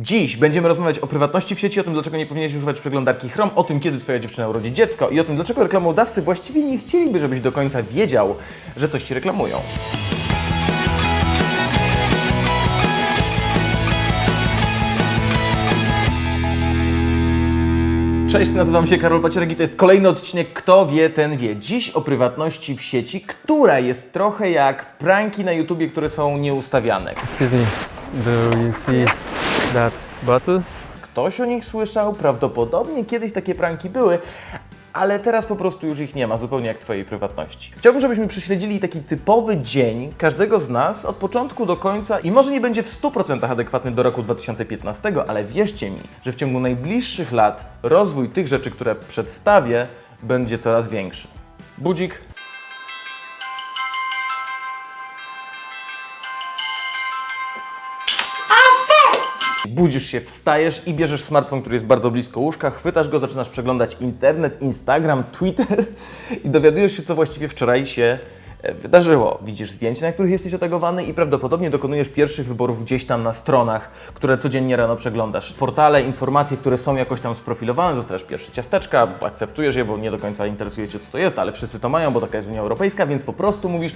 Dziś będziemy rozmawiać o prywatności w sieci, o tym, dlaczego nie powinieneś używać przeglądarki Chrome, o tym, kiedy Twoja dziewczyna urodzi dziecko i o tym, dlaczego reklamodawcy właściwie nie chcieliby, żebyś do końca wiedział, że coś Ci reklamują. Cześć, nazywam się Karol Pacierek i to jest kolejny odcinek Kto wie, ten wie. Dziś o prywatności w sieci, która jest trochę jak pranki na YouTubie, które są nieustawiane. Excuse me, do you see that bottle? Ktoś o nich słyszał, prawdopodobnie kiedyś takie pranki były, ale teraz po prostu już ich nie ma, zupełnie jak Twojej prywatności. Chciałbym, żebyśmy prześledzili taki typowy dzień każdego z nas od początku do końca i może nie będzie w 100% adekwatny do roku 2015, ale wierzcie mi, że w ciągu najbliższych lat rozwój tych rzeczy, które przedstawię, będzie coraz większy. Budzik. Budzisz się, wstajesz i bierzesz smartfon, który jest bardzo blisko łóżka, chwytasz go, zaczynasz przeglądać internet, Instagram, Twitter i dowiadujesz się, co właściwie wczoraj się wydarzyło. Widzisz zdjęcia, na których jesteś otagowany i prawdopodobnie dokonujesz pierwszych wyborów gdzieś tam na stronach, które codziennie rano przeglądasz. Portale, informacje, które są jakoś tam sprofilowane, zostawiasz pierwsze ciasteczka, akceptujesz je, bo nie do końca interesuje Cię, co to jest, ale wszyscy to mają, bo taka jest Unia Europejska, więc po prostu mówisz,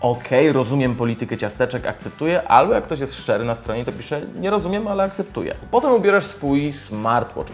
okej, rozumiem politykę ciasteczek, akceptuję, albo jak ktoś jest szczery na stronie, to pisze, nie rozumiem, ale akceptuję. Potem ubierasz swój smartwatch.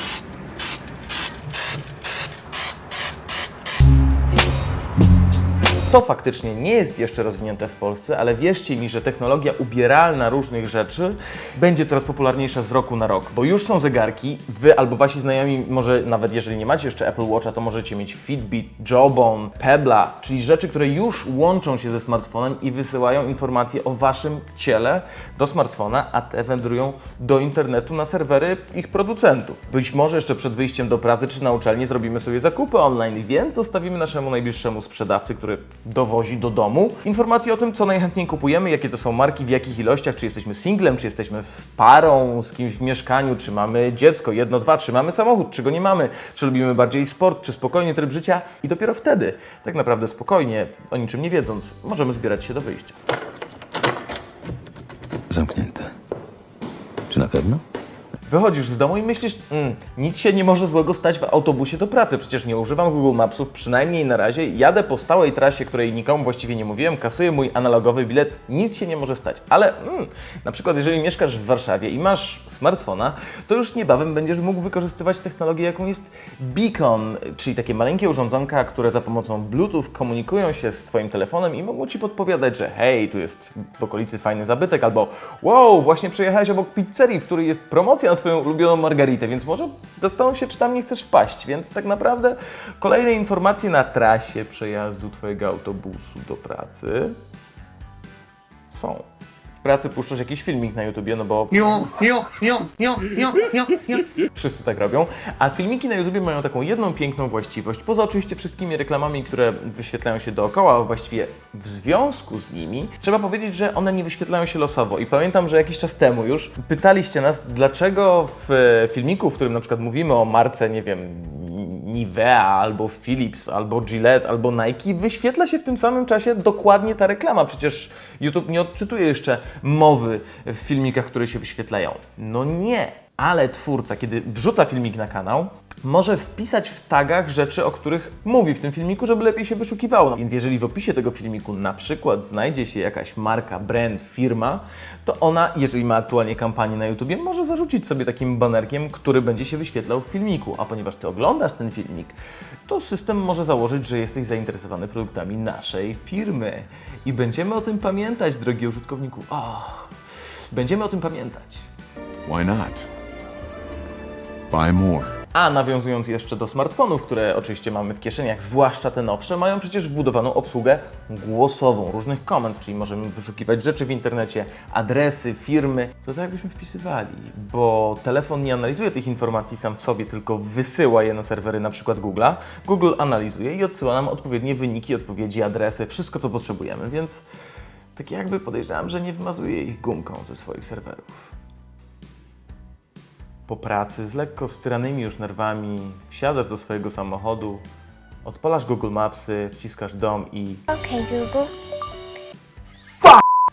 To faktycznie nie jest jeszcze rozwinięte w Polsce, ale wierzcie mi, że technologia ubieralna różnych rzeczy będzie coraz popularniejsza z roku na rok, bo już są zegarki, wy albo wasi znajomi, może nawet jeżeli nie macie jeszcze Apple Watcha, to możecie mieć Fitbit, Jawbone, Pebla, czyli rzeczy, które już łączą się ze smartfonem i wysyłają informacje o waszym ciele do smartfona, a te wędrują do internetu na serwery ich producentów. Być może jeszcze przed wyjściem do pracy czy na uczelni zrobimy sobie zakupy online, więc zostawimy naszemu najbliższemu sprzedawcy, który dowozi do domu informacje o tym, co najchętniej kupujemy, jakie to są marki, w jakich ilościach, czy jesteśmy singlem, czy jesteśmy parą z kimś w mieszkaniu, czy mamy dziecko, jedno, dwa, czy mamy samochód, czy go nie mamy, czy lubimy bardziej sport, czy spokojny tryb życia i dopiero wtedy, tak naprawdę spokojnie, o niczym nie wiedząc, możemy zbierać się do wyjścia. Zamknięte. Czy na pewno? Wychodzisz z domu i myślisz, mm, nic się nie może złego stać w autobusie do pracy. Przecież nie używam Google Mapsów, przynajmniej na razie. Jadę po stałej trasie, której nikomu właściwie nie mówiłem, kasuję mój analogowy bilet, nic się nie może stać. Ale mm, na przykład, jeżeli mieszkasz w Warszawie i masz smartfona, to już niebawem będziesz mógł wykorzystywać technologię, jaką jest Beacon, czyli takie maleńkie urządzonka, które za pomocą Bluetooth komunikują się z Twoim telefonem i mogą Ci podpowiadać, że hej, tu jest w okolicy fajny zabytek, albo wow, właśnie przejechałeś obok pizzerii, w której jest promocja na Twoją ulubioną margaritę, więc może zastanów się, czy tam nie chcesz wpaść. Więc tak naprawdę kolejne informacje na trasie przejazdu Twojego autobusu do pracy są. Pracy puszczasz jakiś filmik na YouTubie, no bo Yo, yo, yo, yo, yo, yo, yo. Wszyscy tak robią. A filmiki na YouTube mają taką jedną piękną właściwość. Poza oczywiście wszystkimi reklamami, które wyświetlają się dookoła, a właściwie w związku z nimi, trzeba powiedzieć, że one nie wyświetlają się losowo. I pamiętam, że jakiś czas temu już pytaliście nas, dlaczego w e, filmiku, w którym na przykład mówimy o marce, nie wiem, Nivea, albo Philips, albo Gillette, albo Nike, wyświetla się w tym samym czasie dokładnie ta reklama. Przecież YouTube nie odczytuje jeszcze mowy w filmikach, które się wyświetlają. No nie. Ale twórca, kiedy wrzuca filmik na kanał, może wpisać w tagach rzeczy, o których mówi w tym filmiku, żeby lepiej się wyszukiwało. No, Więc jeżeli w opisie tego filmiku na przykład znajdzie się jakaś marka, brand, firma, to ona, jeżeli ma aktualnie kampanię na YouTubie, może zarzucić sobie takim banerkiem, który będzie się wyświetlał w filmiku. A ponieważ Ty oglądasz ten filmik, to system może założyć, że jesteś zainteresowany produktami naszej firmy. I będziemy o tym pamiętać, drogi użytkowniku. O, będziemy o tym pamiętać. Why not? Buy more. A nawiązując jeszcze do smartfonów, które oczywiście mamy w kieszeniach, zwłaszcza te nowsze, mają przecież wbudowaną obsługę głosową różnych komend, czyli możemy wyszukiwać rzeczy w internecie, adresy, firmy. To tak jakbyśmy wpisywali, bo telefon nie analizuje tych informacji sam w sobie, tylko wysyła je na serwery przykład Google'a. Google analizuje i odsyła nam odpowiednie wyniki, odpowiedzi, adresy, wszystko co potrzebujemy, więc tak jakby podejrzewam, że nie wymazuje ich gumką ze swoich serwerów po pracy z lekko styranymi już nerwami wsiadasz do swojego samochodu, odpalasz Google Mapsy, wciskasz dom i Okay, Google.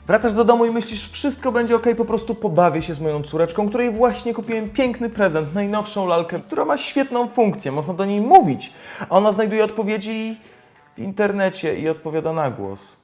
Wracasz do domu i myślisz, wszystko będzie ok, po prostu pobawię się z moją córeczką, której właśnie kupiłem piękny prezent, najnowszą lalkę, która ma świetną funkcję, można do niej mówić. A ona znajduje odpowiedzi w internecie i odpowiada na głos.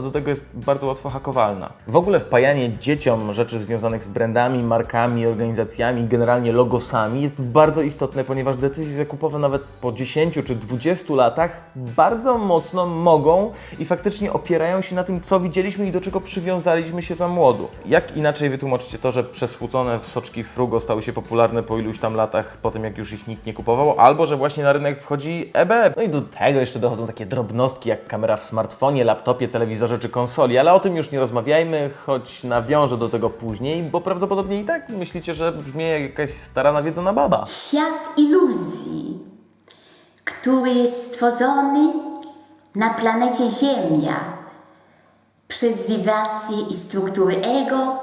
A do tego jest bardzo łatwo hakowalna. W ogóle wpajanie dzieciom rzeczy związanych z brandami, markami, organizacjami, generalnie logosami jest bardzo istotne, ponieważ decyzje zakupowe nawet po 10 czy 20 latach bardzo mocno mogą i faktycznie opierają się na tym, co widzieliśmy i do czego przywiązaliśmy się za młodu. Jak inaczej wytłumaczycie to, że przesłucone soczki Frugo stały się popularne po iluś tam latach, po tym jak już ich nikt nie kupował, albo że właśnie na rynek wchodzi EB. No i do tego jeszcze dochodzą takie drobnostki jak kamera w smartfonie, laptopie, telewizorze czy konsoli, ale o tym już nie rozmawiajmy, choć nawiążę do tego później, bo prawdopodobnie i tak myślicie, że brzmi jak jakaś stara nawiedzona baba. Świat iluzji, który jest stworzony na planecie Ziemia przez wibracje i struktury ego,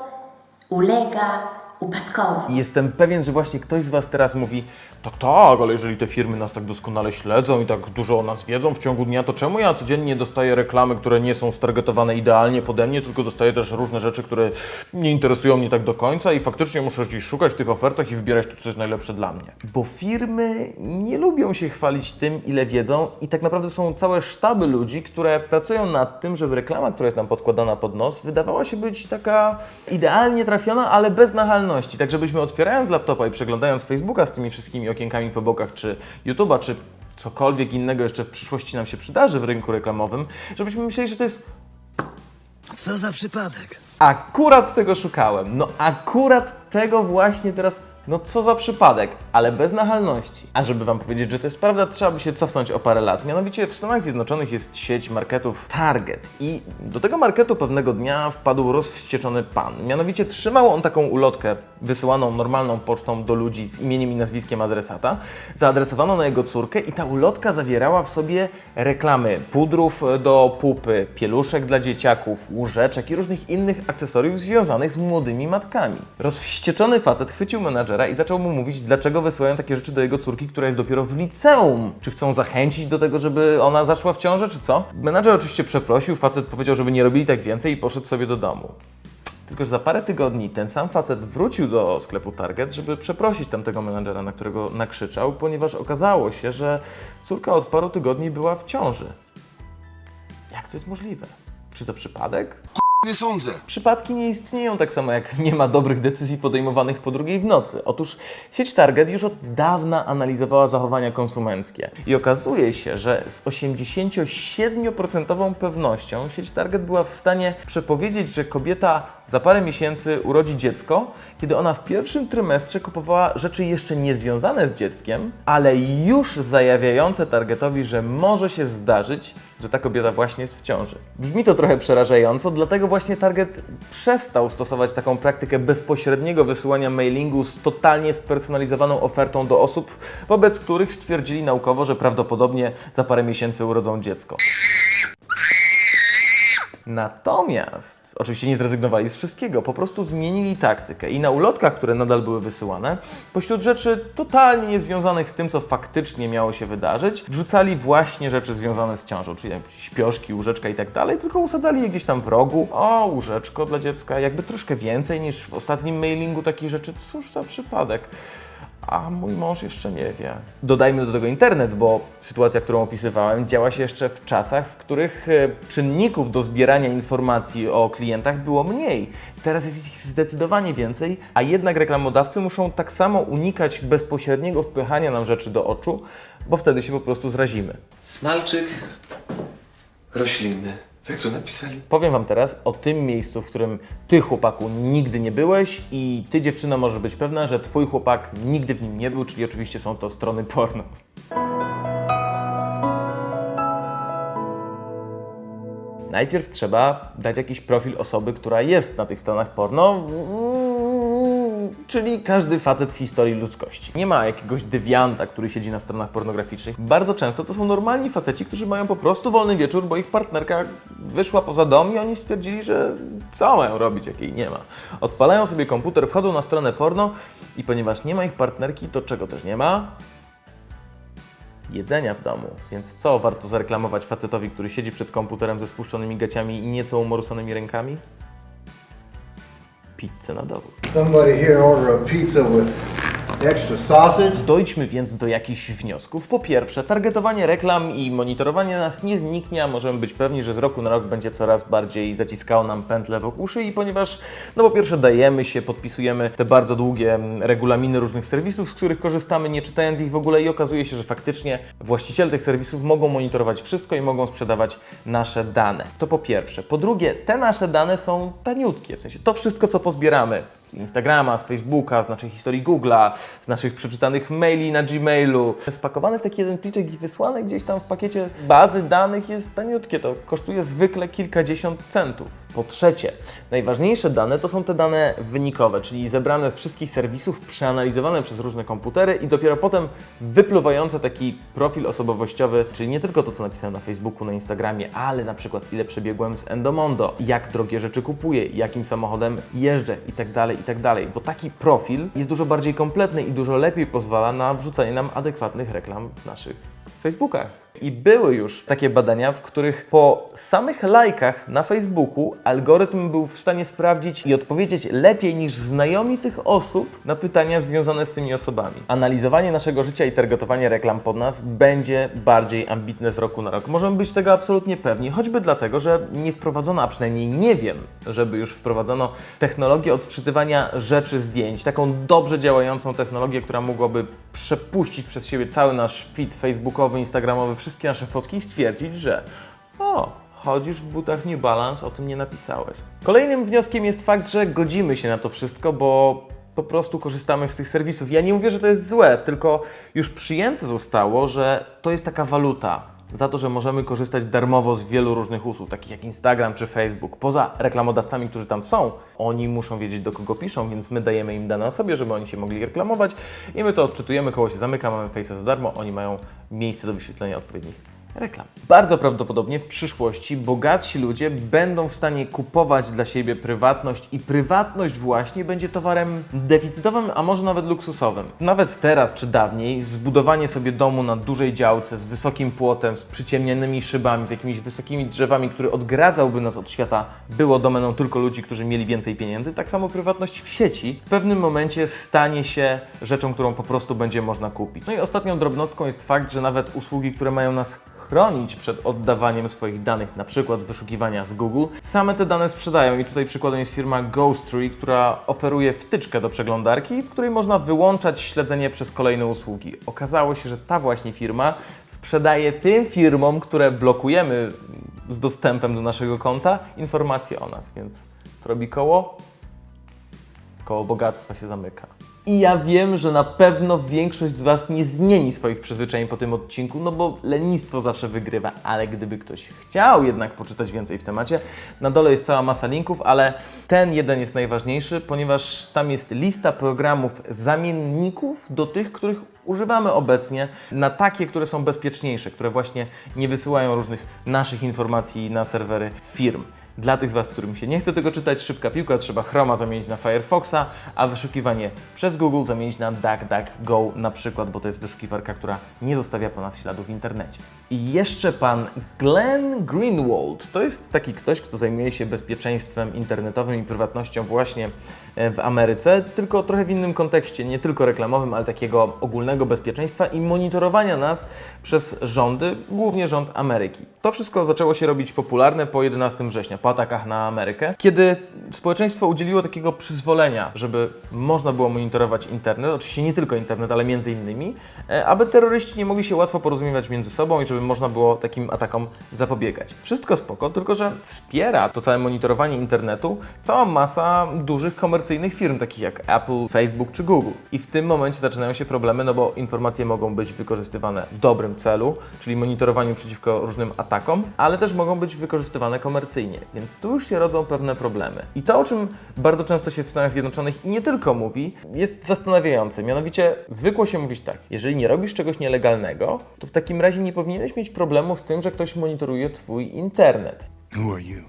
ulega upadkowi. I jestem pewien, że właśnie ktoś z Was teraz mówi tak, tak, ale jeżeli te firmy nas tak doskonale śledzą i tak dużo o nas wiedzą w ciągu dnia, to czemu ja codziennie dostaję reklamy, które nie są stargetowane idealnie pode mnie, tylko dostaję też różne rzeczy, które nie interesują mnie tak do końca i faktycznie muszę gdzieś szukać w tych ofertach i wybierać to, co jest najlepsze dla mnie. Bo firmy nie lubią się chwalić tym, ile wiedzą i tak naprawdę są całe sztaby ludzi, które pracują nad tym, żeby reklama, która jest nam podkładana pod nos, wydawała się być taka idealnie trafiona, ale bez nachalności. Tak żebyśmy otwierając laptopa i przeglądając Facebooka z tymi wszystkimi okienkami po bokach, czy YouTube'a, czy cokolwiek innego jeszcze w przyszłości nam się przydarzy w rynku reklamowym, żebyśmy myśleli, że to jest Co za przypadek? Akurat tego szukałem. No akurat tego właśnie teraz. No co za przypadek, ale bez nachalności. A żeby Wam powiedzieć, że to jest prawda, trzeba by się cofnąć o parę lat. Mianowicie w Stanach Zjednoczonych jest sieć marketów Target i do tego marketu pewnego dnia wpadł rozwścieczony pan. Mianowicie trzymał on taką ulotkę wysyłaną normalną pocztą do ludzi z imieniem i nazwiskiem adresata, zaadresowaną na jego córkę i ta ulotka zawierała w sobie reklamy pudrów do pupy, pieluszek dla dzieciaków, łóżeczek i różnych innych akcesoriów związanych z młodymi matkami. Rozwścieczony facet chwycił menadżera i zaczął mu mówić, dlaczego wysyłają takie rzeczy do jego córki, która jest dopiero w liceum. Czy chcą zachęcić do tego, żeby ona zaszła w ciążę, czy co? Menadżer oczywiście przeprosił, facet powiedział, żeby nie robili tak więcej i poszedł sobie do domu. Tylko, że za parę tygodni ten sam facet wrócił do sklepu Target, żeby przeprosić tamtego menadżera, na którego nakrzyczał, ponieważ okazało się, że córka od paru tygodni była w ciąży. Jak to jest możliwe? Czy to przypadek? Nie sądzę. Przypadki nie istnieją tak samo jak nie ma dobrych decyzji podejmowanych po drugiej w nocy. Otóż sieć Target już od dawna analizowała zachowania konsumenckie i okazuje się, że z 87% pewnością sieć Target była w stanie przepowiedzieć, że kobieta za parę miesięcy urodzi dziecko, kiedy ona w pierwszym trymestrze kupowała rzeczy jeszcze niezwiązane z dzieckiem, ale już zajawiające Targetowi, że może się zdarzyć, że ta kobieta właśnie jest w ciąży. Brzmi to trochę przerażająco, dlatego właśnie Target przestał stosować taką praktykę bezpośredniego wysyłania mailingu z totalnie spersonalizowaną ofertą do osób, wobec których stwierdzili naukowo, że prawdopodobnie za parę miesięcy urodzą dziecko. Natomiast oczywiście nie zrezygnowali z wszystkiego, po prostu zmienili taktykę i na ulotkach, które nadal były wysyłane, pośród rzeczy totalnie niezwiązanych z tym, co faktycznie miało się wydarzyć, wrzucali właśnie rzeczy związane z ciążą, czyli śpioszki, łóżeczka i tak dalej, tylko usadzali je gdzieś tam w rogu. O, łóżeczko dla dziecka, jakby troszkę więcej niż w ostatnim mailingu takich rzeczy. Cóż za przypadek. A mój mąż jeszcze nie wie. Dodajmy do tego internet, bo sytuacja, którą opisywałem, działa się jeszcze w czasach, w których e, czynników do zbierania informacji o klientach było mniej. Teraz jest ich zdecydowanie więcej, a jednak reklamodawcy muszą tak samo unikać bezpośredniego wpychania nam rzeczy do oczu, bo wtedy się po prostu zrazimy. Smalczyk roślinny. Tak tu napisali. Powiem Wam teraz o tym miejscu, w którym Ty, chłopaku, nigdy nie byłeś i Ty, dziewczyna, możesz być pewna, że Twój chłopak nigdy w nim nie był, czyli oczywiście są to strony porno. Najpierw trzeba dać jakiś profil osoby, która jest na tych stronach porno, czyli każdy facet w historii ludzkości. Nie ma jakiegoś dewianta, który siedzi na stronach pornograficznych. Bardzo często to są normalni faceci, którzy mają po prostu wolny wieczór, bo ich partnerka wyszła poza dom i oni stwierdzili, że co mają robić, jak jej nie ma. Odpalają sobie komputer, wchodzą na stronę porno i ponieważ nie ma ich partnerki, to czego też nie ma? jedzenia w domu. Więc co warto zareklamować facetowi, który siedzi przed komputerem ze spuszczonymi gaciami i nieco umorsonymi rękami? Pizzę na dowód. Somebody here order a pizza with? Dojdźmy więc do jakichś wniosków. Po pierwsze, targetowanie reklam i monitorowanie nas nie zniknie, a możemy być pewni, że z roku na rok będzie coraz bardziej zaciskało nam pętle wokół szyi, ponieważ, no po pierwsze, dajemy się, podpisujemy te bardzo długie regulaminy różnych serwisów, z których korzystamy, nie czytając ich w ogóle i okazuje się, że faktycznie właściciele tych serwisów mogą monitorować wszystko i mogą sprzedawać nasze dane. To po pierwsze. Po drugie, te nasze dane są taniutkie, w sensie to wszystko, co pozbieramy Instagrama, z Facebooka, z naszej historii Google'a, z naszych przeczytanych maili na Gmailu. Spakowane w taki jeden pliczek i wysłane gdzieś tam w pakiecie bazy danych jest taniutkie. To kosztuje zwykle kilkadziesiąt centów. Po trzecie, najważniejsze dane to są te dane wynikowe, czyli zebrane z wszystkich serwisów, przeanalizowane przez różne komputery i dopiero potem wypluwające taki profil osobowościowy, czyli nie tylko to, co napisałem na Facebooku, na Instagramie, ale na przykład ile przebiegłem z Endomondo, jak drogie rzeczy kupuję, jakim samochodem jeżdżę i tak dalej, i tak. Bo taki profil jest dużo bardziej kompletny i dużo lepiej pozwala na wrzucanie nam adekwatnych reklam w naszych Facebookach. I były już takie badania, w których po samych lajkach na Facebooku algorytm był w stanie sprawdzić i odpowiedzieć lepiej niż znajomi tych osób na pytania związane z tymi osobami. Analizowanie naszego życia i targetowanie reklam pod nas będzie bardziej ambitne z roku na rok. Możemy być tego absolutnie pewni, choćby dlatego, że nie wprowadzono, a przynajmniej nie wiem, żeby już wprowadzono technologię odczytywania rzeczy zdjęć, taką dobrze działającą technologię, która mogłaby przepuścić przez siebie cały nasz feed facebookowy, instagramowy, wszystkie nasze fotki i stwierdzić, że o, chodzisz w butach New Balance, o tym nie napisałeś. Kolejnym wnioskiem jest fakt, że godzimy się na to wszystko, bo po prostu korzystamy z tych serwisów. Ja nie mówię, że to jest złe, tylko już przyjęte zostało, że to jest taka waluta za to, że możemy korzystać darmowo z wielu różnych usług, takich jak Instagram czy Facebook. Poza reklamodawcami, którzy tam są, oni muszą wiedzieć, do kogo piszą, więc my dajemy im dane o sobie, żeby oni się mogli reklamować i my to odczytujemy, koło się zamyka, mamy Face'a za darmo, oni mają miejsce do wyświetlenia odpowiednich reklam. Bardzo prawdopodobnie w przyszłości bogatsi ludzie będą w stanie kupować dla siebie prywatność i prywatność właśnie będzie towarem deficytowym, a może nawet luksusowym. Nawet teraz czy dawniej zbudowanie sobie domu na dużej działce z wysokim płotem, z przyciemnionymi szybami, z jakimiś wysokimi drzewami, który odgradzałby nas od świata, było domeną tylko ludzi, którzy mieli więcej pieniędzy. Tak samo prywatność w sieci w pewnym momencie stanie się rzeczą, którą po prostu będzie można kupić. No i ostatnią drobnostką jest fakt, że nawet usługi, które mają nas chronić przed oddawaniem swoich danych, na przykład wyszukiwania z Google, same te dane sprzedają i tutaj przykładem jest firma Ghostery, która oferuje wtyczkę do przeglądarki, w której można wyłączać śledzenie przez kolejne usługi. Okazało się, że ta właśnie firma sprzedaje tym firmom, które blokujemy z dostępem do naszego konta, informacje o nas, więc to robi koło, koło bogactwa się zamyka. I ja wiem, że na pewno większość z Was nie zmieni swoich przyzwyczajeń po tym odcinku, no bo lenistwo zawsze wygrywa, ale gdyby ktoś chciał jednak poczytać więcej w temacie, na dole jest cała masa linków, ale ten jeden jest najważniejszy, ponieważ tam jest lista programów zamienników do tych, których używamy obecnie, na takie, które są bezpieczniejsze, które właśnie nie wysyłają różnych naszych informacji na serwery firm. Dla tych z Was, którym się nie chce tego czytać, szybka piłka, trzeba Chroma zamienić na Firefoxa, a wyszukiwanie przez Google zamienić na DuckDuckGo na przykład, bo to jest wyszukiwarka, która nie zostawia po nas śladów w internecie. I jeszcze pan Glenn Greenwald. To jest taki ktoś, kto zajmuje się bezpieczeństwem internetowym i prywatnością właśnie e, w Ameryce, tylko trochę w innym kontekście, nie tylko reklamowym, ale takiego ogólnego bezpieczeństwa i monitorowania nas przez rządy, głównie rząd Ameryki. To wszystko zaczęło się robić popularne po 11 września, atakach na Amerykę, kiedy społeczeństwo udzieliło takiego przyzwolenia, żeby można było monitorować internet, oczywiście nie tylko internet, ale między innymi, e, aby terroryści nie mogli się łatwo porozumiewać między sobą i żeby można było takim atakom zapobiegać. Wszystko spoko, tylko że wspiera to całe monitorowanie internetu cała masa dużych komercyjnych firm, takich jak Apple, Facebook czy Google. I w tym momencie zaczynają się problemy, no bo informacje mogą być wykorzystywane w dobrym celu, czyli monitorowaniu przeciwko różnym atakom, ale też mogą być wykorzystywane komercyjnie, więc tu już się rodzą pewne problemy. I to, o czym bardzo często się w Stanach Zjednoczonych i nie tylko mówi, jest zastanawiające. Mianowicie zwykło się mówić tak, jeżeli nie robisz czegoś nielegalnego, to w takim razie nie powinieneś mieć problemu z tym, że ktoś monitoruje Twój internet. Who are you?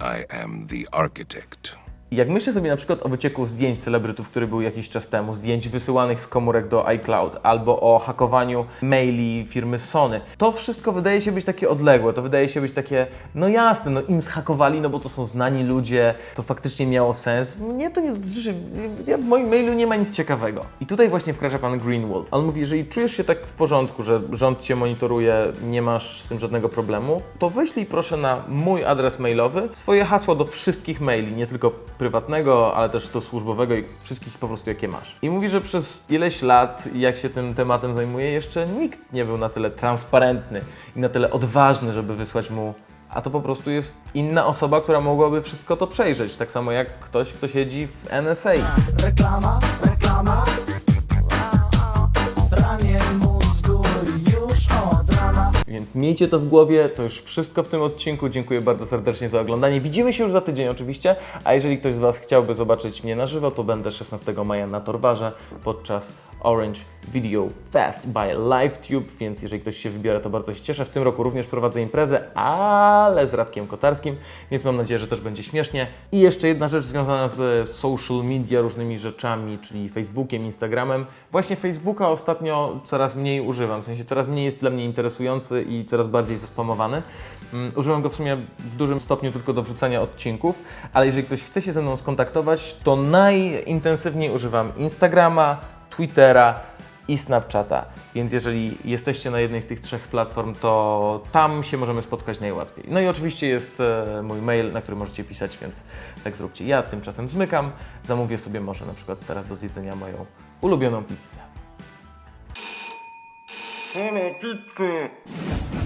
I am the architect. Jak myślę sobie na przykład o wycieku zdjęć celebrytów, który był jakiś czas temu, zdjęć wysyłanych z komórek do iCloud, albo o hakowaniu maili firmy Sony, to wszystko wydaje się być takie odległe, to wydaje się być takie, no jasne, no im zhakowali, no bo to są znani ludzie, to faktycznie miało sens. Mnie to nie dotyczy, ja w moim mailu nie ma nic ciekawego. I tutaj właśnie wkracza pan Greenwald. On mówi, jeżeli czujesz się tak w porządku, że rząd cię monitoruje, nie masz z tym żadnego problemu, to wyślij proszę na mój adres mailowy swoje hasło do wszystkich maili, nie tylko prywatnego, ale też do służbowego i wszystkich po prostu jakie masz. I mówi, że przez ileś lat, jak się tym tematem zajmuje, jeszcze nikt nie był na tyle transparentny i na tyle odważny, żeby wysłać mu a to po prostu jest inna osoba, która mogłaby wszystko to przejrzeć. Tak samo jak ktoś, kto siedzi w NSA. Reklama, reklama Więc miejcie to w głowie, to już wszystko w tym odcinku. Dziękuję bardzo serdecznie za oglądanie. Widzimy się już za tydzień oczywiście, a jeżeli ktoś z Was chciałby zobaczyć mnie na żywo, to będę 16 maja na Torwarze podczas Orange Video Fest by LiveTube, więc jeżeli ktoś się wybiera, to bardzo się cieszę. W tym roku również prowadzę imprezę, ale z Radkiem Kotarskim, więc mam nadzieję, że też będzie śmiesznie. I jeszcze jedna rzecz związana z social media, różnymi rzeczami, czyli Facebookiem, Instagramem. Właśnie Facebooka ostatnio coraz mniej używam, w sensie coraz mniej jest dla mnie interesujący i coraz bardziej zaspamowany. Mm, Używam go w sumie w dużym stopniu tylko do wrzucania odcinków, ale jeżeli ktoś chce się ze mną skontaktować, to najintensywniej używam Instagrama, Twittera i Snapchata. Więc jeżeli jesteście na jednej z tych trzech platform, to tam się możemy spotkać najłatwiej. No i oczywiście jest e, mój mail, na który możecie pisać, więc tak zróbcie. Ja tymczasem zmykam, zamówię sobie może na przykład teraz do zjedzenia moją ulubioną pizzę. Halo, pizzy!